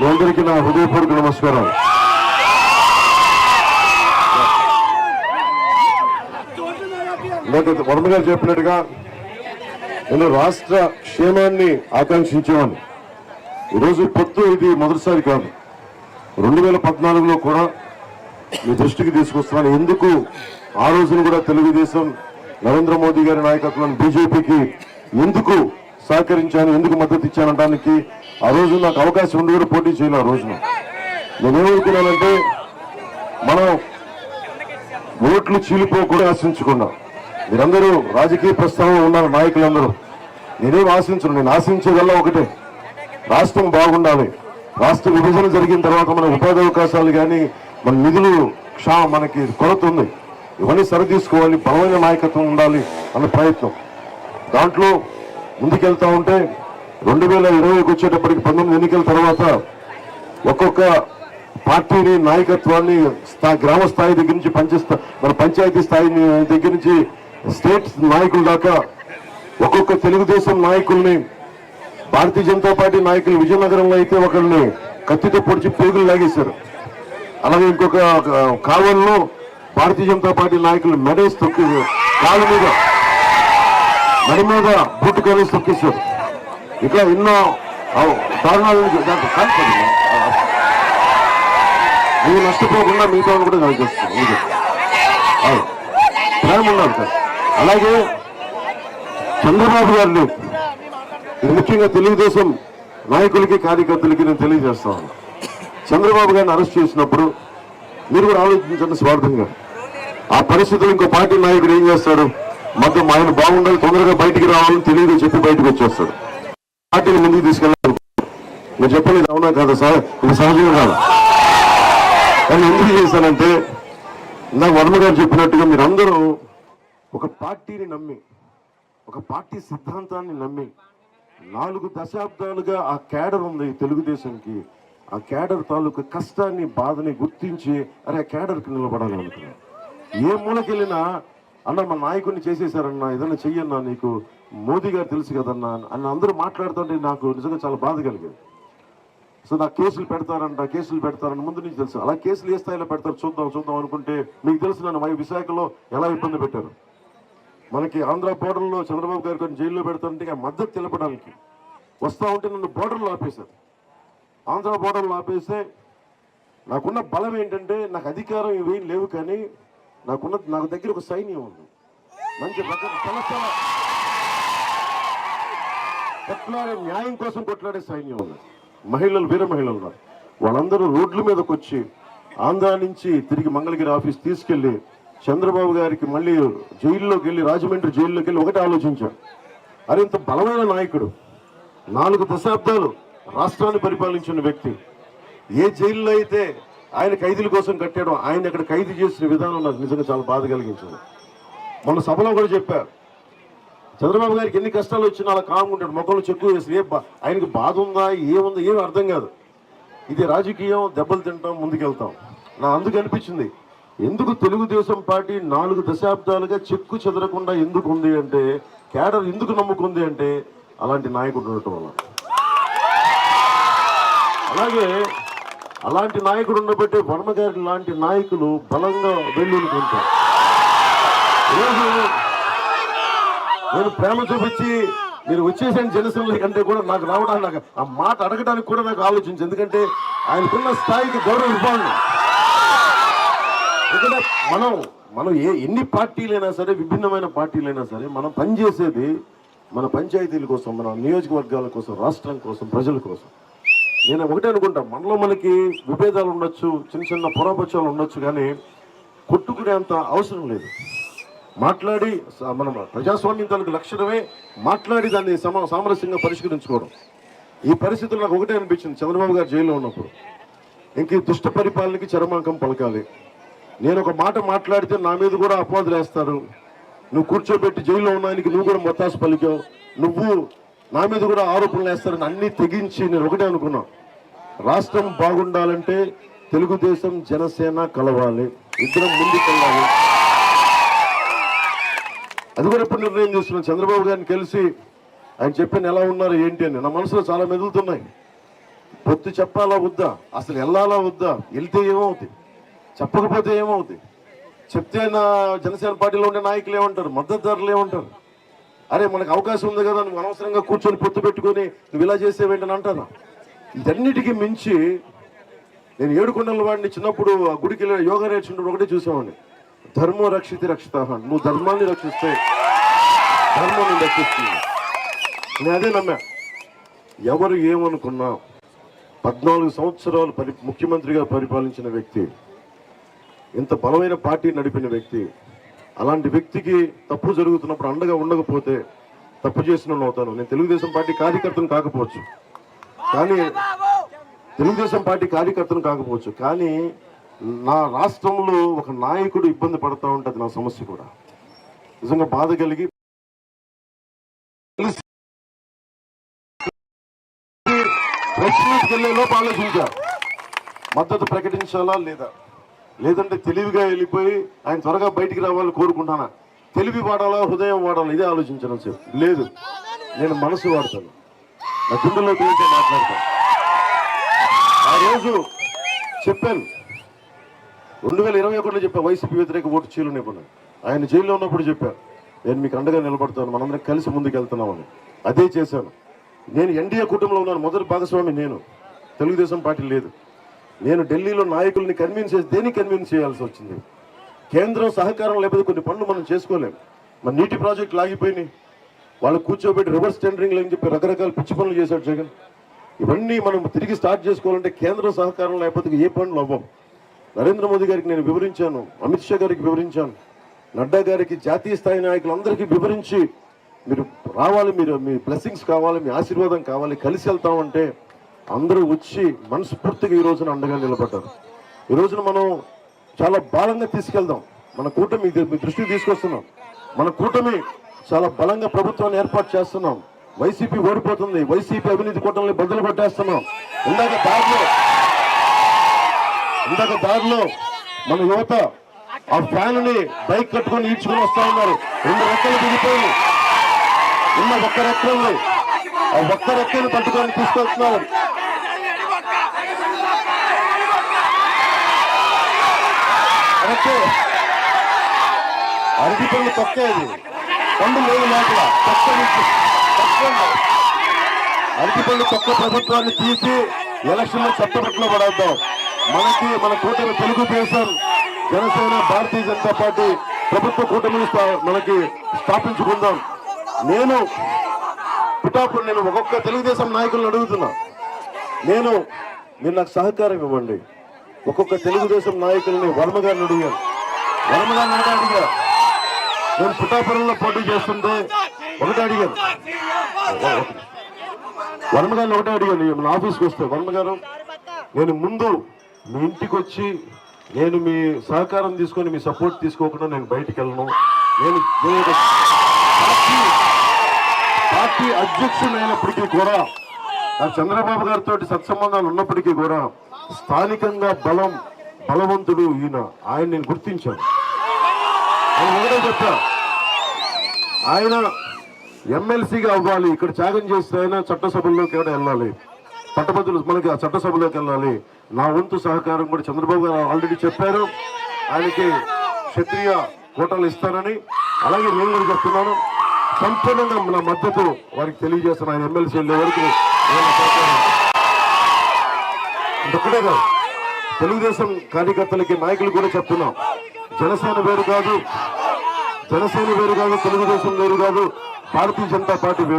మీ అందరికీ నా హృదయపూర్వక నమస్కారం ఇందాక వర్మ గారు చెప్పినట్టుగా నేను రాష్ట్ర క్షేమాన్ని ఆకాంక్షించేవాడిని. ఈరోజు పొత్తు ఇది మొదటిసారి కాదు. రెండు వేల పద్నాలుగులో కూడా మీ దృష్టికి తీసుకొస్తున్నాను. ఎందుకు ఆ రోజున కూడా తెలుగుదేశం నరేంద్ర మోదీ గారి నాయకత్వం బీజేపీకి ఎందుకు సహకరించాను ఎందుకు మద్దతు ఇచ్చానడానికి ఆ రోజు నాకు అవకాశం ఉండి కూడా పోటీ చేయాలి ఆ రోజున. నేనేమనుకున్నానంటే మనం ఓట్లు చీలిపోకుండా ఆశించకుండా మీరందరూ రాజకీయ ప్రస్తావన ఉన్నారు నాయకులందరూ నేనేం ఆశించను నేను ఆశించేదల్లా ఒకటే. రాష్ట్రం బాగుండాలి. రాష్ట్ర విభజన జరిగిన తర్వాత మన ఉపాధి అవకాశాలు కానీ మన నిధులు క్షా మనకి కొరత ఉంది. ఇవన్నీ సరితీసుకోవాలి బలమైన నాయకత్వం ఉండాలి అన్న ప్రయత్నం. దాంట్లో ముందుకెళ్తా ఉంటే రెండు వేల ఇరవైకి వచ్చేటప్పటికి పంతొమ్మిది ఎన్నికల తర్వాత ఒక్కొక్క పార్టీని నాయకత్వాన్ని గ్రామ స్థాయి దగ్గర నుంచి పంచ మన పంచాయతీ స్థాయి దగ్గర నుంచి స్టేట్ నాయకుల దాకా ఒక్కొక్క తెలుగుదేశం నాయకుల్ని భారతీయ జనతా పార్టీ నాయకులు విజయనగరంలో అయితే ఒకరిని కత్తితో పొడిచి పేగులు లాగేశారు. అలాగే ఇంకొక కావల్లో భారతీయ జనతా పార్టీ నాయకులు మెడేసి తొక్కి కాళ్ళ మీద మెడ మీద బూటు కరేసి తొక్కేశారు. ఇట్లా ఎన్నో ఆ, దారుణాలు దాంట్లో నువ్వు నష్టపోకుండా మిగతా కూడా నాకు ప్రేమ ఉన్నారు సార్. అలాగే చంద్రబాబు గారిని ఇది ముఖ్యంగా తెలుగుదేశం నాయకులకి కార్యకర్తలకి నేను తెలియజేస్తాను చంద్రబాబు గారిని అరెస్ట్ చేసినప్పుడు మీరు కూడా ఆలోచించండి స్వార్థంగా. ఆ పరిస్థితులు ఇంకో పార్టీ నాయకుడు ఏం చేస్తాడు? మొత్తం ఆయన బాగుండాలి తొందరగా బయటికి రావాలని తెలియదు చెప్పి బయటకు వచ్చేస్తాడు. పార్టీని ముందుకు తీసుకెళ్ళాలి మీరు చెప్పండి ఇది అవునా కాదా సార్? ఇది సహజంగా కాదు? కానీ ఎందుకు చేశానంటే నా వర్మ గారు చెప్పినట్టుగా మీరందరూ ఒక పార్టీని నమ్మి ఒక పార్టీ సిద్ధాంతాన్ని నమ్మి నాలుగు దశాబ్దాలుగా ఆ క్యాడర్ ఉంది తెలుగుదేశంకి. ఆ క్యాడర్ తాలూకు కష్టాన్ని బాధని గుర్తించి అరే ఆ క్యాడర్కి నిలబడాలి అనుకున్నాను ఏ మూలకెళ్ళినా అన్న మా నాయకుడిని చేసేసారన్న ఏదైనా చెయ్యన్నా నీకు మోదీ గారు తెలుసు కదన్నా అని అందరూ మాట్లాడుతుంటే నాకు నిజంగా చాలా బాధ కలిగేది. సో నాకు కేసులు పెడతారంట కేసులు పెడతారని ముందు నుంచి తెలుసు. అలా కేసులు ఏ స్థాయిలో పెడతారు చూద్దాం చూద్దాం అనుకుంటే మీకు తెలుసు నన్ను మా విశాఖలో ఎలా ఇబ్బంది పెట్టారు. మనకి ఆంధ్ర బోర్డర్లో చంద్రబాబు గారు కొన్ని జైల్లో పెడతారంటే మద్దతు తెలపడానికి వస్తా ఉంటే నన్ను బోర్డర్లో ఆపేశారు. ఆంధ్ర బోర్డర్లో ఆపేస్తే నాకున్న బలం ఏంటంటే నాకు అధికారం ఇవేం లేవు కానీ నాకున్న నాకు దగ్గర ఒక సైన్యం ఉంది. మంచి రకం కొట్లాడే న్యాయం కోసం కొట్లాడే సైన్యం ఉంది. మహిళలు వీర మహిళలు ఉన్నారు. వాళ్ళందరూ రోడ్ల మీదకి వచ్చి ఆంధ్ర నుంచి తిరిగి మంగళగిరి ఆఫీస్ తీసుకెళ్ళి చంద్రబాబు గారికి మళ్ళీ జైల్లోకి వెళ్ళి రాజమండ్రి జైల్లోకి వెళ్ళి ఒకటే ఆలోచించాడు అరే ఇంత బలమైన నాయకుడు. నాలుగు దశాబ్దాలు రాష్ట్రాన్ని పరిపాలించిన వ్యక్తి. ఏ జైల్లో అయితే ఆయన ఖైదీల కోసం కట్టేయడం ఆయన అక్కడ ఖైదీ చేసిన విధానం నాకు నిజంగా చాలా బాధ కలిగించింది. మొన్న సభలో కూడా చెప్పారు. చంద్రబాబు గారికి ఎన్ని కష్టాలు వచ్చినా అలా కాముకుంటాడు మొక్కలు చెక్కు వేసి ఏ ఆయనకి బాధ ఉందా ఏముందా ఏమి అర్థం కాదు. ఇది రాజకీయం దెబ్బలు తింటాం ముందుకెళ్తాం. నా అందుకు అనిపించింది ఎందుకు తెలుగుదేశం పార్టీ నాలుగు దశాబ్దాలుగా చెక్కు చెదరకుండా ఎందుకు ఉంది అంటే కేడర్ ఎందుకు నమ్ముకుంది అంటే అలాంటి నాయకుడు ఉండటం వల్ల. అలాగే అలాంటి నాయకుడు ఉండబట్టే వర్మగారి లాంటి నాయకులు బలంగా వెళ్ళుకుంటారు ఈరోజు నేను ప్రేమ చూపించి మీరు వచ్చేసాను జనసేనల కంటే కూడా నాకు రావడానికి నాకు ఆ మాట అడగడానికి కూడా నాకు ఆలోచించి. ఎందుకంటే ఆయనకున్న స్థాయికి గౌరవం ఇవ్వాలి ఎందుకంటే మనం మనం ఏ ఎన్ని పార్టీలైనా సరే విభిన్నమైన పార్టీలైనా సరే మనం పనిచేసేది మన పంచాయతీల కోసం మన నియోజకవర్గాల కోసం రాష్ట్రం కోసం ప్రజల కోసం. నేను ఒకటే అనుకుంటా మనలో మనకి విభేదాలు ఉండొచ్చు చిన్న చిన్న పురాపక్షాలు ఉండొచ్చు కానీ కొట్టుకునే అంత అవసరం లేదు. మాట్లాడి స- మనం ప్రజాస్వామ్యం తాలూకు లక్షణమే మాట్లాడి దాన్ని సమ సామరస్యంగా పరిష్కరించుకోవడం. ఈ పరిస్థితులు నాకు ఒకటే అనిపించింది చంద్రబాబు గారు జైల్లో ఉన్నప్పుడు. ఇంక దుష్ట పరిపాలనకి చరమాంకం పలకాలి. నేను ఒక మాట మాట్లాడితే నా మీద కూడా అపవాదులు వేస్తారు. నువ్వు కూర్చోబెట్టి జైల్లో ఉన్నానికి నువ్వు కూడా మొత్తాసు పలికావు. నువ్వు నా మీద కూడా ఆరోపణలు వేస్తారని అన్ని తెగించి నేను ఒకటే అనుకున్నా. రాష్ట్రం బాగుండాలంటే తెలుగుదేశం జనసేన కలవాలి. ఇద్దరం ముందుకెళ్ళాలి అది కూడా ఎప్పుడు నిర్ణయం చేస్తున్నాను చంద్రబాబు గారిని కలిసి ఆయన చెప్పిన ఎలా ఉన్నారు ఏంటి అని. నా మనసులో చాలా మెదులుతున్నాయి. పొత్తు చెప్పాలా వద్దా? అసలు వెళ్ళాలా వద్దా? వెళ్తే ఏమవుతుంది చెప్పకపోతే ఏమవుతుంది చెప్తే నా జనసేన పార్టీలో ఉండే నాయకులు ఏమంటారు? మద్దతుదారులు ఏమంటారు? అరే మనకు అవకాశం ఉంది కదా నువ్వు అనవసరంగా కూర్చొని పొత్తు పెట్టుకొని నువ్వు ఇలా చేసేవేంటని అంటారా ఇదన్నిటికీ మించి నేను ఏడుకొండల వాడిని చిన్నప్పుడు ఆ గుడికి వెళ్ళి యోగా నేర్చుకుంటూ ఒకటే చూసేవాడిని. ధర్మం రక్షితి రక్షిత నువ్వు ధర్మాన్ని రక్షిస్తే ధర్మం నేను రక్షిస్తుంది. నేను అదే నమ్మా. ఎవరు ఏమనుకున్నా పద్నాలుగు సంవత్సరాలు పరి ముఖ్యమంత్రిగా పరిపాలించిన వ్యక్తి ఇంత బలమైన పార్టీ నడిపిన వ్యక్తి అలాంటి వ్యక్తికి తప్పు జరుగుతున్నప్పుడు అండగా ఉండకపోతే తప్పు చేసిన అవుతాను. నేను తెలుగుదేశం పార్టీ కార్యకర్తను కాకపోవచ్చు. కానీ తెలుగుదేశం పార్టీ కార్యకర్తను కాకపోవచ్చు. కానీ నా రాష్ట్రంలో ఒక నాయకుడు ఇబ్బంది పడతా ఉంటుంది నా సమస్య కూడా. నిజంగా బాధ కలిగి ప్రెస్ మీట్కి వెళ్ళే లోపు ఆలోచించా. మద్దతు ప్రకటించాలా లేదా? లేదంటే తెలివిగా వెళ్ళిపోయి ఆయన త్వరగా బయటికి రావాలని కోరుకుంటానా తెలివి వాడాలా హృదయం వాడాలా ఇదే ఆలోచించడం సేపు లేదు నేను మనసు వాడతాను. నా గుండెలో గురించి మాట్లాడతాను. ఆ రోజు చెప్పాను. రెండు వేల ఇరవై ఒకటిలో చెప్పా వైసీపీ వ్యతిరేక ఓటు చీలు నిపుణుడు ఆయన జైల్లో ఉన్నప్పుడు చెప్పాను నేను మీకు అండగా నిలబడతాను మనందరం కలిసి ముందుకు వెళ్తున్నామని అదే చేశాను. నేను ఎన్డీఏ కుటుంబంలో ఉన్నాను మొదటి భాగస్వామి నేను. తెలుగుదేశం పార్టీ లేదు. నేను ఢిల్లీలో నాయకుల్ని కన్విన్స్ చేసి దేనికి కన్విన్స్ చేయాల్సి వచ్చింది? కేంద్రం సహకారం లేకపోతే కొన్ని పనులు మనం చేసుకోలేం. మన నీటి ప్రాజెక్టులు ఆగిపోయినాయి. వాళ్ళు కూర్చోబెట్టి రివర్స్ టెండరింగ్ అని చెప్పి రకరకాల పిచ్చి పనులు చేశాడు జగన్. ఇవన్నీ మనం తిరిగి స్టార్ట్ చేసుకోవాలంటే కేంద్రం సహకారం లేకపోతే ఏ పనులు అవ్వం నరేంద్ర మోదీ గారికి నేను వివరించాను అమిత్ షా గారికి వివరించాను నడ్డా గారికి జాతీయ స్థాయి నాయకులందరికీ వివరించి మీరు రావాలి మీరు మీ బ్లెస్సింగ్స్ కావాలి మీ ఆశీర్వాదం కావాలి కలిసి వెళ్తామంటే అందరూ వచ్చి మనస్ఫూర్తిగా ఈ రోజున అండగా నిలబడ్డారు. ఈ రోజున మనం చాలా బలంగా తీసుకెళ్దాం. మన కూటమి దృష్టికి తీసుకొస్తున్నాం. మన కూటమి చాలా బలంగా ప్రభుత్వాన్ని ఏర్పాటు చేస్తున్నాం. వైసీపీ ఓడిపోతుంది. వైసీపీ అవినీతి కూటమిని బదులు పట్టేస్తున్నాం ఇందాక దారిలో ఇందాక దారిలో మన యువత ఆ ఫ్యాన్ని బైక్ కట్టుకొని ఈడ్చుకొని వస్తా ఉన్నారు. రెండు రెక్కలు దిగిపోయి ఉన్న ఒక్క రెక్కల్ని ఆ ఒక్క రెక్కని పట్టుకొని తీసుకొస్తున్నారు. కరెక్టే అరటి పళ్ళు తొక్కేది. పండు లేదు లోపల. తొక్క. అరటి పళ్ళు తొక్క ప్రభుత్వాన్ని తీసి ఎలక్షన్లో చట్టబట్టలో పడేద్దాం. మనకి మన కూటమి తెలుగుదేశం జనసేన భారతీయ జనతా పార్టీ ప్రభుత్వ కూటమిని స్థా- మనకి స్థాపించుకుందాం. నేను పిఠాపురం నేను ఒక్కొక్క తెలుగుదేశం నాయకులను అడుగుతున్నా. నేను మీరు నాకు సహకారం ఇవ్వండి. ఒక్కొక్క తెలుగుదేశం నాయకుల్ని వర్మగారిని అడిగాను వర్మ ఒకటే అడిగా నేను పుట్టాపురంలో పోటీ చేస్తుంటే ఒకటే అడిగాను వర్మగారిని ఒకటే అడిగాను మన ఆఫీస్కి వస్తే వర్మగారు నేను ముందు మీ ఇంటికి వచ్చి నేను మీ సహకారం తీసుకొని మీ సపోర్ట్ తీసుకోకుండా నేను బయటికి వెళ్ళను. నేను పార్టీ పార్టీ అధ్యక్షుడు అయినప్పటికీ కూడా ఆ చంద్రబాబు గారితో సత్సంబంధాలు ఉన్నప్పటికీ కూడా స్థానికంగా బలం బలవంతుడు ఈయన. ఆయన నేను గుర్తించాను. ఒకటే చెప్పా. ఆయన ఎమ్మెల్సీగా అవ్వాలి. ఇక్కడ త్యాగం చేస్తే ఆయన చట్టసభల్లోకి కూడా వెళ్ళాలి. పట్టభద్రులు మనకి ఆ చట్టసభలోకి వెళ్ళాలి. నా వంతు సహకారం కూడా చంద్రబాబు గారు ఆల్రెడీ చెప్పారు. ఆయనకి క్షత్రియ కోటలు ఇస్తానని. అలాగే నేను కూడా చెప్తున్నాను. సంపూర్ణంగా నా మద్దతు వారికి తెలియజేస్తున్న ఆయన ఎమ్మెల్సీ వరకు ఒకటే కాదు. తెలుగుదేశం కార్యకర్తలకి నాయకులు కూడా చెప్తున్నాం. జనసేన వేరు కాదు. జనసేన వేరు కాదు తెలుగుదేశం వేరు కాదు. భారతీయ జనతా పార్టీ వేరు